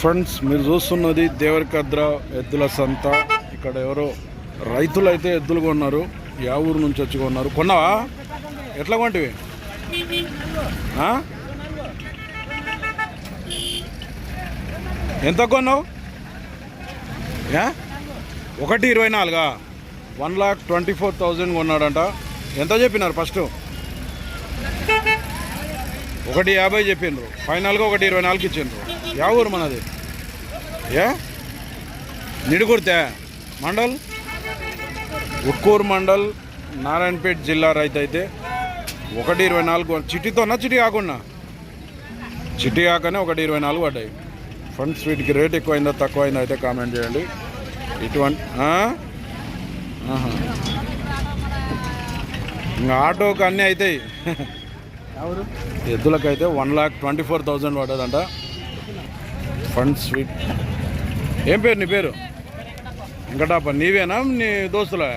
Friends మీరు చూస్తున్నది దేవరికద్ర ఎద్దుల సంత. ఇక్కడ ఎవరో రైతులు అయితే ఎద్దులు కొన్నారు. యా ఊరు నుంచి వచ్చి కొన్నారు. కొన్నావా? ఎట్లా కొంటివి? ఎంత కొన్నావు? ఒకటి ఇరవై నాలుగా? One lakh twenty four thousand కొన్నాడంట. ఎంత చెప్పినారు ఫస్ట్? ఒకటి యాభై చెప్పిండ్రు ఫైనల్గా ఒకటి ఇరవై నాలుగు ఇచ్చిండ్రు. యా ఊరు మనది ఏ నిడుగుర్తే మండల్ ఉక్కూరు మండల్ నారాయణపేట జిల్లా రైతు అయితే ఒకటి ఇరవై నాలుగు చిట్టితోనా చిట్టి కాకుండా చిట్టి కాకనే ఒకటి ఇరవై నాలుగు పడ్డాయి ఫ్రెండ్స్ వీటికి రేట్ ఎక్కువైందా తక్కువైందా అయితే కామెంట్ చేయండి ఇటువంటి. ఇంకా ఆటోకి అన్నీ అవుతాయి ఎద్దులకైతే one lakh twenty four thousand పడ్డదంట fund sweet ఏం పేరు నీ పేరు? వెంకటాప. నీవేనా? నీ దోస్తులా?